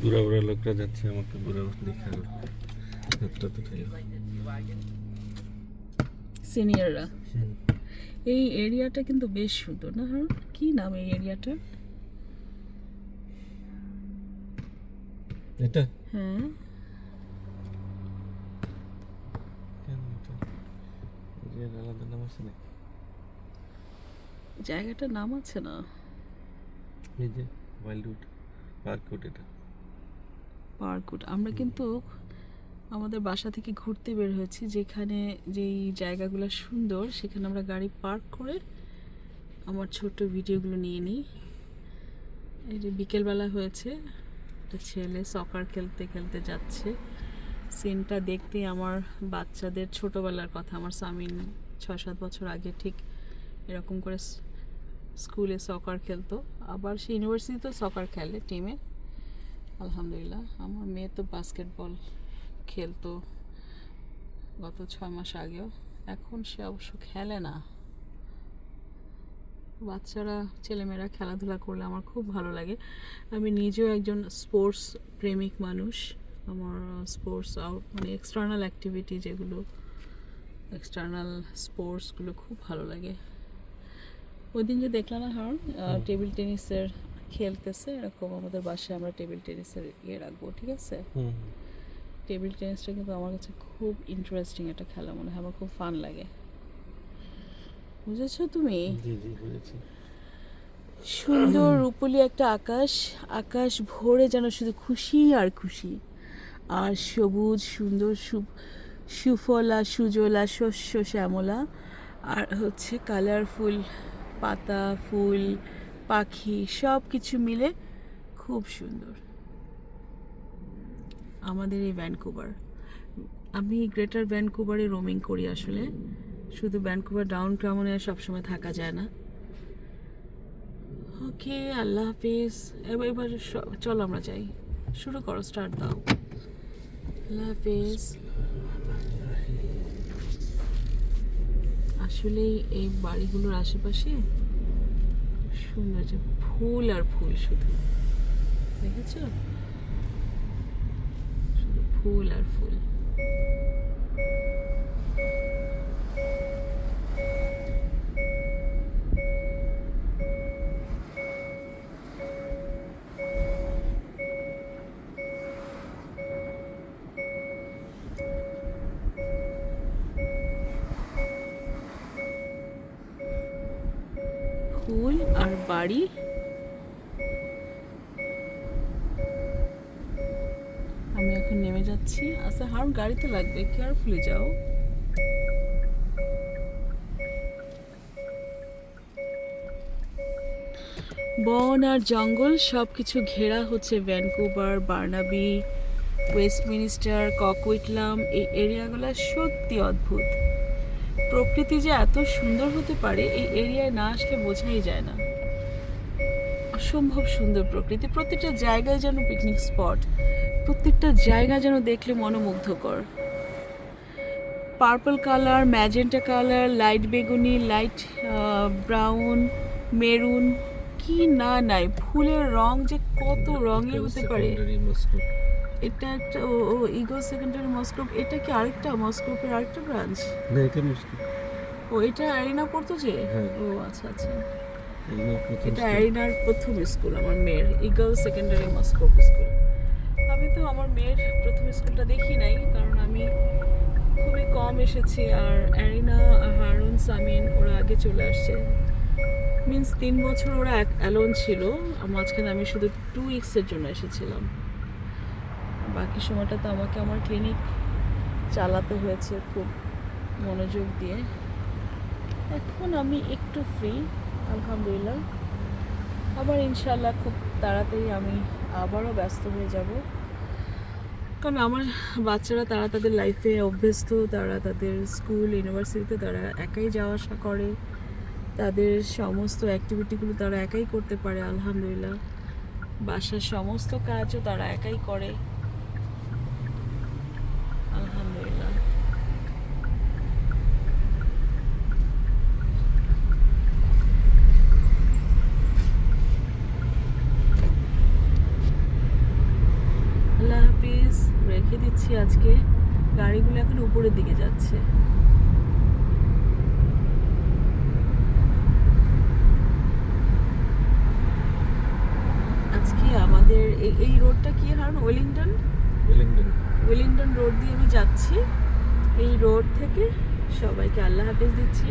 বুড়া বুড়া লোকরা যাচ্ছে আমাকে বুড়া দেখা হাতটা তো খাই সিনিয়ররা? এই এরিয়াটা কিন্তু বেশ সুন্দর না হ্যাঁ কি নাম এই এরিয়াটা? এটা? হ্যাঁ। কেন এটা? আলাদা নাম আছে না জায়গাটার নাম আছে না? এই যে ওয়াইল্ডউড পার্কউড এটা। পার্কুট আমরা কিন্তু আমাদের বাসা থেকে ঘুরতে বের হয়েছি যেখানে যেই জায়গাগুলো সুন্দর সেখানে আমরা গাড়ি পার্ক করে আমার ছোট ভিডিওগুলো নিয়ে নিই। এই যে বিকেলবেলা হয়েছে একটা ছেলে সকার খেলতে খেলতে যাচ্ছে। সিনটা দেখতে আমার বাচ্চাদের ছোটোবেলার কথা। আমার সামিন ছয় সাত বছর আগে ঠিক এরকম করে স্কুলে সকার খেলতো। আবার সে ইউনিভার্সিটিতেও সকার খেলে টিমে আলহামদুলিল্লাহ। আমার মেয়ে তো বাস্কেটবল খেলতো গত ছয় মাস আগেও। এখন সে অবশ্য খেলে না। বাচ্চারা ছেলেমেয়েরা খেলাধুলা করলে আমার খুব ভালো লাগে। আমি নিজেও একজন স্পোর্টস প্রেমিক মানুষ। আমার স্পোর্টস আউট মানে এক্সটার্নাল অ্যাক্টিভিটি যেগুলো এক্সটার্নাল স্পোর্টসগুলো খুব ভালো লাগে। ওই দিন যে দেখলাম না হারণ টেবিল টেনিসের খেলতেছে এরকম আমাদের বাসায় আমরা টেবিল টেনিসের ইয়ে রাখব ঠিক আছে? টেবিল টেনিসটা কিন্তু আমার কাছে খুব ইন্টারেস্টিং একটা খেলা মনে হয় আমার খুব ফান লাগে। বুঝেছ তুমি? সুন্দর রূপলি একটা আকাশ আকাশ ভরে যেন শুধু খুশি আর খুশি। আর সবুজ সুন্দর সুফলা সুজলা শস্য শ্যামলা। আর হচ্ছে কালারফুল পাতা ফুল পাখি সব কিছু মিলে খুব সুন্দর। আমাদের এই ভ্যানকুভার, আমি গ্রেটার ভ্যানকুভারে রোমিং করি আসলে। শুধু ভ্যানকুভার ডাউন টাউনে সবসময় থাকা যায় না। ওকে, আল্লাহ হাফিজ। এবার এবার চলো আমরা যাই। শুরু করো স্টার্ট দাও। আল্লাহ হাফিজ। আসলে এই বাড়িগুলোর আশেপাশে সুন্দর যে ফুল আর ফুল শুধু। দেখেছ? শুধু ফুল আর ফুল। ফুল আর বাড়ি। আমি এখন নেমে যাচ্ছি। আচ্ছা হার গাড়িতে লাগবে। কেয়ারফুলি যাও। বন আর জঙ্গল সব কিছু ঘেরা হচ্ছে ভ্যানকুভার, বার্নাবি, ওয়েস্টমিনিস্টার ককুইটলাম এই এরিয়াগুলো সত্যি অদ্ভুত। প্রকৃতি যে এত সুন্দর হতে পারে, এই এরিয়ায় না আসলে বোঝাই যায় না। অসম্ভব সুন্দর প্রকৃতি। প্রত্যেকটা জায়গায় যেন পিকনিক স্পট প্রত্যেকটা জায়গা যেন দেখলে মনোমুগ্ধকর। Purple colour magenta colour light বেগুনি লাইট ব্রাউন মেরুন কি না নাই, ফুলের রং যে কত রঙের হতে পারে। এটা একটা ও ইগো সেকেন্ডারি মস্কোপ এটা কি আরেকটা মস্কোপের আরেকটা ব্রাঞ্চ না এটা মুশকিল ও এটা অ্যারিনা পড়তো যে? হ্যাঁ। ও আচ্ছা আচ্ছা। এটা। অ্যারিনার প্রথম স্কুল আমার মেয়ের ইগল সেকেন্ডারি মস্কোপ স্কুল আমি তো আমার মেয়ের প্রথম স্কুলটা দেখি নাই কারণ আমি খুবই কম এসেছি আর অ্যারিনা হারুন সামিন ওরা আগে চলে আসছে। মিন্স তিন বছর ওরা অ্যালোন ছিল মাঝখানে আমি শুধু টু উইক্সের জন্য এসেছিলাম। বাকি সময়টা তো আমাকে আমার ক্লিনিক চালাতে হয়েছে খুব মনোযোগ দিয়ে। এখন আমি একটু ফ্রি আলহামদুলিল্লাহ। আবার ইনশাল্লাহ খুব তাড়াতাড়ি আমি আবারও ব্যস্ত হয়ে যাব। কারণ আমার বাচ্চারা, তারা তাদের লাইফে অভ্যস্ত, তারা তাদের স্কুল ইউনিভার্সিটিতে তারা একাই যাওয়া আসা করে। তাদের সমস্ত অ্যাক্টিভিটিগুলো তারা একাই করতে পারে, আলহামদুলিল্লাহ। বাসার সমস্ত কাজও তারা একাই করে আলহামদুলিল্লাহ রেখে আজকে। গাড়িগুলো এখন উপরের দিকে যাচ্ছে। আজকে আমাদের এই এই রোডটা কি হারুন? ওয়েলিংটন? উইলিংটন ওয়েলিংটন রোড দিয়ে আমি যাচ্ছি। এই রোড থেকে সবাইকে আল্লাহ হাফেজ দিচ্ছি।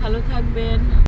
ভালো থাকবেন।